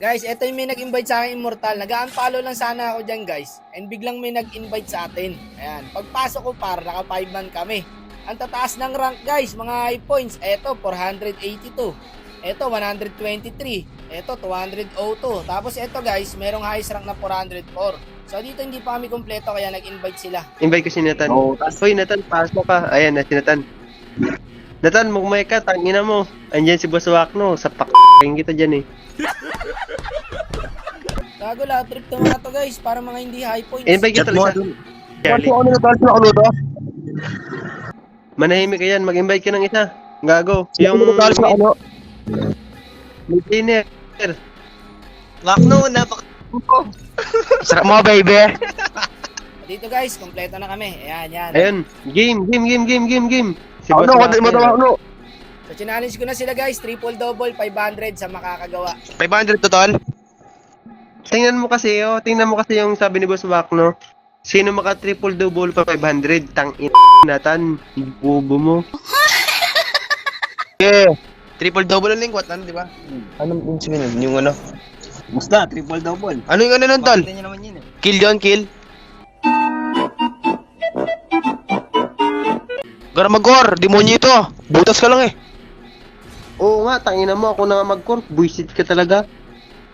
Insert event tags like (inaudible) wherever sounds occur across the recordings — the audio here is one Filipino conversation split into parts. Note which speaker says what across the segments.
Speaker 1: Guys, eto yung may nag-invite sa akin Immortal. Nag-unfollow lang sana ako dyan guys. And biglang may nag-invite sa atin. Ayan. Pagpasok ko par, naka 5 man kami. Ang tataas ng rank guys, mga high points. Eto, 482. Eto, 123. Eto, 202. Tapos eto guys, merong highest rank na 404. So dito hindi pa kami kumpleto kaya nag-invite sila.
Speaker 2: Invite ko si Nathan.
Speaker 3: Oo,
Speaker 2: Hoy, Nathan, pasok ka. Ayan, na si Nathan. Nathan, mugmay ka, tangina mo. Andyan si Boss Wakno. Sa pak (laughs) kita dyan eh.
Speaker 1: Gago lahat trip to mga to guys, para mga hindi high points.
Speaker 2: Invite kita
Speaker 3: Chat mo
Speaker 2: isa.
Speaker 3: dun.
Speaker 2: Charlie.
Speaker 3: ano na tayo sa kaluto?
Speaker 2: Manahimik ka yan, mag-invite ka ng isa. Gago.
Speaker 3: Yung
Speaker 2: Yung
Speaker 3: tayo sa ano?
Speaker 2: dinner.
Speaker 4: Wakno, napak...
Speaker 3: Sarap mo, baby.
Speaker 1: Dito guys, kumpleto na kami. Ayan, yan.
Speaker 2: Ayun, game, game, game, game, game, game. Si
Speaker 3: Ano,
Speaker 2: Boss
Speaker 3: kung di mo tawa, ano?
Speaker 1: So, challenge ko na sila guys, triple double, 500 sa makakagawa.
Speaker 4: 500 total?
Speaker 2: Tingnan mo kasi, oh, tingnan mo kasi yung sabi ni Boss Wakno. Sino maka triple double pa 500? Tang in Nathan, bubo mo. (laughs)
Speaker 4: Yeah. Triple double ang lingkwat, ano, di ba?
Speaker 3: Anong yung sinunod?
Speaker 4: Yung ano?
Speaker 3: Basta, triple double.
Speaker 4: Ano yung ano nun, tol?
Speaker 3: niya naman yun eh.
Speaker 4: Kill yun, kill. Garamagor, demonyo ito. Butas ka lang eh.
Speaker 2: Oo nga, tangina mo, ako na nga mag-corp. Buisit ka talaga.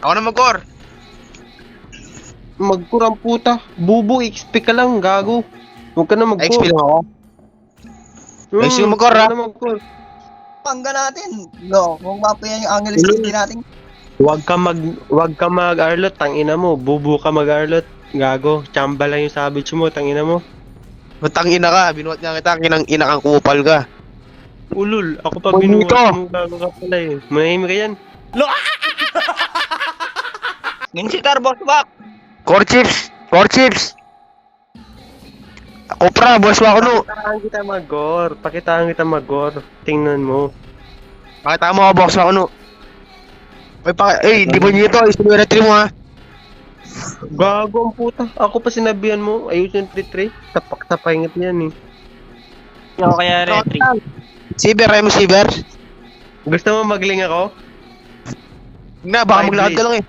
Speaker 4: Ako na.
Speaker 2: Mag-core ang puta. Bubo, XP ka lang, gago. Huwag ka na mag-core.
Speaker 4: XP lang ako.
Speaker 2: Hmm,
Speaker 4: Ay, sino mag-core,
Speaker 2: huwag
Speaker 4: ha?
Speaker 2: ka na mag-core.
Speaker 5: pangga natin. No, kung mapayan yung Angeles City natin.
Speaker 2: Huwag ka mag, huwag ka mag-arlot, tangina mo. Bubo ka mag-arlot. Gago, chamba lang yung savage mo, tangina mo.
Speaker 4: Matang ina ka, binuhat nga kita, kinang ina kang kupal ka.
Speaker 2: Ulul, ako pa binuhat mo, gago ka pala eh. Manahimik ka yan.
Speaker 5: Yun si Boss Back.
Speaker 4: Core chips! Core chips! Ako pra, boss mo ako no.
Speaker 2: Pakitaan kita mag-gore, pakitaan kita mag-gore. Tingnan mo.
Speaker 4: Pakita mo ako, box mo ako no. Ay, pa, eh, demonyo ito, istinuretry mo ha.
Speaker 2: Gago ang puta. Ako pa sinabihan mo, ayusin yung pre-tray. Tapak-tapay nga yan eh.
Speaker 5: Ako kaya retry.
Speaker 4: Siber, ay mo siber.
Speaker 2: Gusto mo magling ako?
Speaker 4: Na, baka
Speaker 2: Five
Speaker 4: maglakad ka lang eh.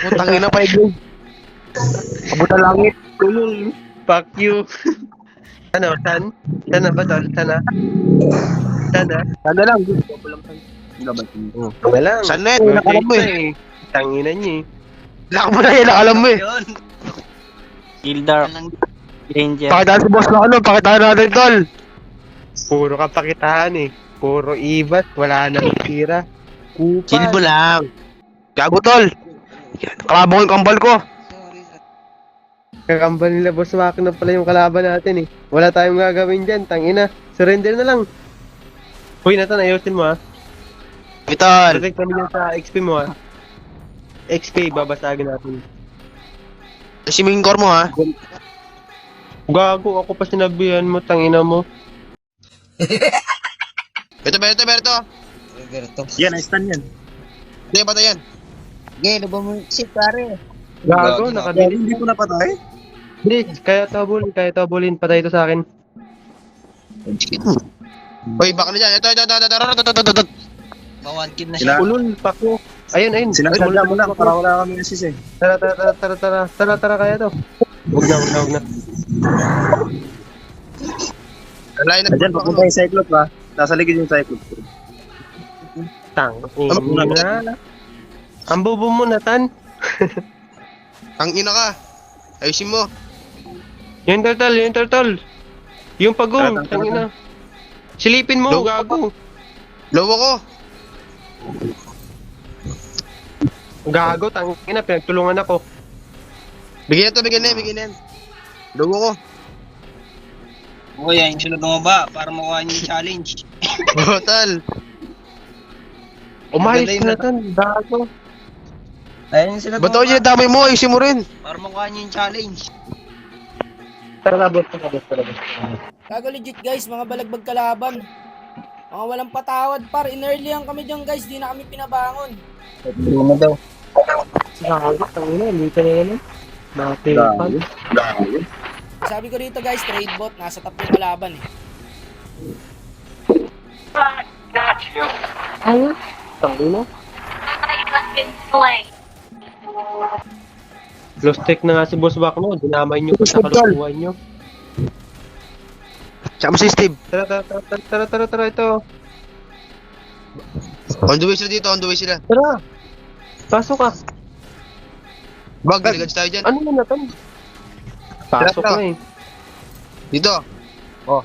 Speaker 4: Putang ina pa. Abot na langit.
Speaker 2: Ulul, fuck you. ano, san? Sana ba tol? Sana? Sana?
Speaker 4: Sana lang.
Speaker 2: Wala lang.
Speaker 4: San net? Nakalam mo
Speaker 2: eh.
Speaker 4: eh.
Speaker 2: Tangina niya eh.
Speaker 4: Lak mo na eh, nakalam mo eh.
Speaker 3: Gildar. Ranger.
Speaker 4: Pakitaan si boss mo ano, pakitaan natin tol.
Speaker 2: Puro kapakitaan eh. Puro ibat. Wala na tira. Kupal.
Speaker 4: Chill mo lang. Gago tol. Kalabang yung kambal ko.
Speaker 2: Kakambal nila boss Waki na pala yung kalaban natin eh. Wala tayong gagawin dyan. Tangina. Surrender na lang. Uy, Nathan, ayusin mo ha.
Speaker 4: Vital.
Speaker 2: Protect kami dyan sa XP mo ha. XP, babasagin natin.
Speaker 4: Si Mingkor mo ha.
Speaker 2: Gago, ako pa sinabihan mo, tangina mo.
Speaker 4: Berto, Berto, Berto.
Speaker 5: Berto.
Speaker 3: Yan, ay stand yan.
Speaker 4: Hindi, patay yan.
Speaker 5: Gay, lubang mo si pare.
Speaker 2: Gago, nakadali.
Speaker 3: Hindi ko napatay.
Speaker 2: Hindi, kaya tabul, kaya tabulin. Patay ito sa akin.
Speaker 4: Hmm. Uy, bakla dyan. Ito, ito, ito, ito, ito, ito, ito, ito.
Speaker 5: Bawan na siya.
Speaker 2: Ulol, pako. Ayun, ayun.
Speaker 3: Sinasadya mo lang, para wala kami assist eh.
Speaker 2: Tara, tara, tara, tara, tara, tara, tara, kaya to. Huwag na, huwag na, huwag na.
Speaker 4: Alayin na.
Speaker 3: Diyan, papunta yung cyclop ha. Nasa ligid yung cyclop.
Speaker 2: Tang. Ano? Ang bobo mo, Nathan. (laughs)
Speaker 4: Ang ina ka. Ayusin mo.
Speaker 2: Yung turtle, yung turtle. Yung pagong,
Speaker 3: Tara, tara,
Speaker 2: tangina. Silipin mo,
Speaker 4: Low.
Speaker 2: gago.
Speaker 4: Low ako.
Speaker 2: Gago, tangina, pinagtulungan ako.
Speaker 4: Bigyan to, bigyan na, bigyan na. yan. Low ako.
Speaker 5: Kuya, yung sunod mo ba? Para makuha niyo yung challenge. (laughs)
Speaker 4: Total.
Speaker 2: Umayos
Speaker 5: Maganda yun,
Speaker 2: Nathan. Gago.
Speaker 5: Ayun yung sunod
Speaker 4: Ba't ako
Speaker 5: mo
Speaker 4: yun, damay mo, ayusin mo rin.
Speaker 5: Para makuha niyo yung challenge.
Speaker 2: Tara, boss, tara, boss, tara, boss.
Speaker 1: Gago legit guys, mga balagbag kalaban. Mga walang patawad par, in-earlyan kami dyan guys, di na kami pinabangon.
Speaker 5: Ano mo daw?
Speaker 2: Gago, tangina, dito na yan. Nakatipan.
Speaker 1: Sabi ko rito guys, trade bot, nasa top yung kalaban eh.
Speaker 2: Tangina. Lost tech na nga si Boss Back no. Dinamay nyo sa kalukuhan nyo.
Speaker 4: Tsaka mo si Steve.
Speaker 2: Tara, tara, tara, tara, tara, tara, tara, ito.
Speaker 4: On the way sila dito, on the way sila.
Speaker 2: Tara. Pasok ka.
Speaker 4: Bag, galigans tayo dyan.
Speaker 2: Ano na natin? Pasok na eh.
Speaker 4: Dito. Oh.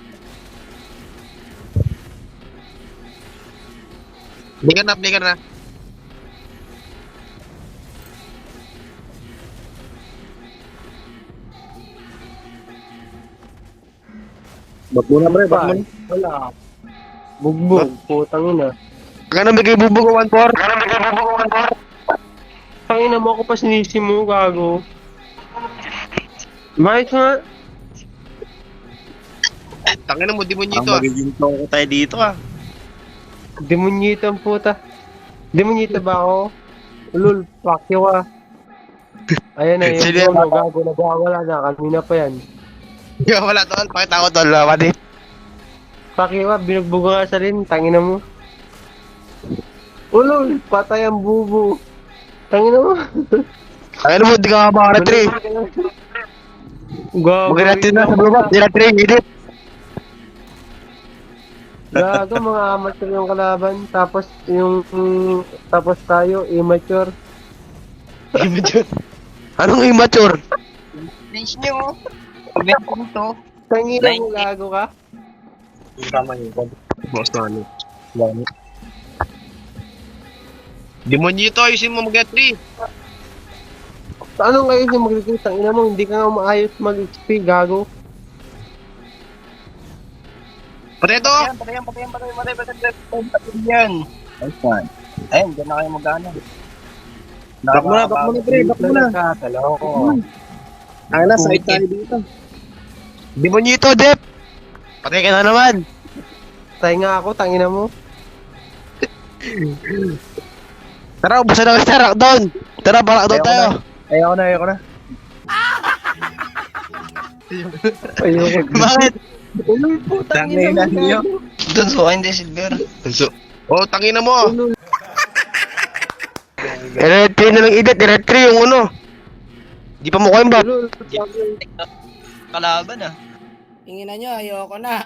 Speaker 4: Bigyan na, bigyan na.
Speaker 3: Ba't muna pre, ba't muna?
Speaker 2: Wala. Bugbog. Putang ina.
Speaker 4: Kaya bigay bubog 1-4. Kaya bigay bubog 1-4.
Speaker 2: Tangina mo ako pa sinisi mo, gago. Mike nga.
Speaker 4: Tangin mo, di mo
Speaker 3: Ang
Speaker 4: ah.
Speaker 3: magiging toko tayo dito ah.
Speaker 2: Demonyito ang puta. Demonyito ba ako? Ulul, fuck you ah. Ayan na, yung dulo, gago, nagwawala na, kanina pa yan.
Speaker 4: Yo, wala tol. Pakita ko tol.
Speaker 2: Fuck you ah, binugbog nga sa rin, tangina mo. Ulul, patay ang bubo. Tangina mo.
Speaker 4: Tangin mo, di ka mga 3.
Speaker 2: Gago.
Speaker 4: Mag-retry na sa baba. Di na 3, edit.
Speaker 2: Gago, mga amateur yung kalaban. Tapos yung, tapos tayo, immature.
Speaker 4: Anong immature?
Speaker 5: Finish nyo. Pagyan ko to.
Speaker 2: Tangina mo, gago ka.
Speaker 3: Tama yun.
Speaker 4: Boss na ano. Demonyito, ayusin mo mag-retry.
Speaker 2: Anong kayo yung mag-recruit? Tangina mo, hindi ka nga maayos mag-XP, gago.
Speaker 4: Pareto!
Speaker 5: Patayan, patayan, patayan, patayan, patayan, patayan, patayan, patayan, yan. Nice one. Ayun, dyan na kayo mag-ano.
Speaker 3: Back muna, back muna pre, back muna. Ang na, side tayo dito.
Speaker 4: Demonyito, Dep! Patay ka na naman.
Speaker 2: Tay nga ako, tangina mo.
Speaker 4: Tara, ubusan na kita, rockdown. Tara, rockdown tayo.
Speaker 3: Ayoko na, ayoko na.
Speaker 2: Ayoko.
Speaker 4: Bakit?
Speaker 2: Ulul po, tangina mo.
Speaker 3: niyo.
Speaker 2: gago.
Speaker 5: Doon so, hindi silver.
Speaker 4: So, oh, tangina mo.
Speaker 2: Ulul.
Speaker 4: I-retry na lang edit, i-retry yung ano. Di pa mo ko yung.
Speaker 2: Ulul.
Speaker 5: Kalaban ah.
Speaker 1: Inginan nyo, ayoko na. (laughs)